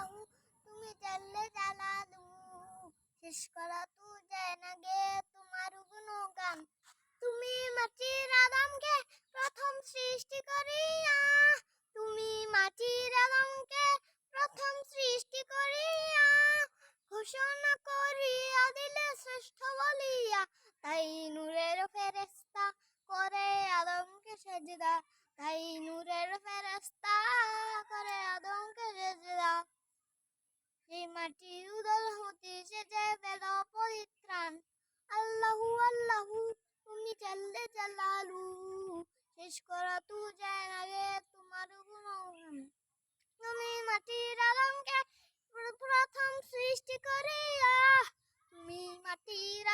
আল্লাহু তুমি জাল্লে শেষ করা তু যায় না গে তোমার গুণগান। তুমি মাটির আদমকে প্রথম সৃষ্টি করিয়া, তুমি মাটির আদমকে প্রথম সৃষ্টি করিয়া, ঘোষণা করিয়া দিলে শ্রেষ্ঠ বলিয়া, তাই নূরের ফেরেস্তা করে আদমকে সেজদা। তাই নূরের ফেরেস্তা মাটি উদল হতে সেজে বেদ পরিত্রাণ। আল্লাহু আল্লাহু, তুমি চাল্লে চালালু। শেষ করা তু যায় না রে তোমার গুণগান তুমি মাটির আলমকে প্র- প্রথম সৃষ্টি করিয়া, তুমি মাটির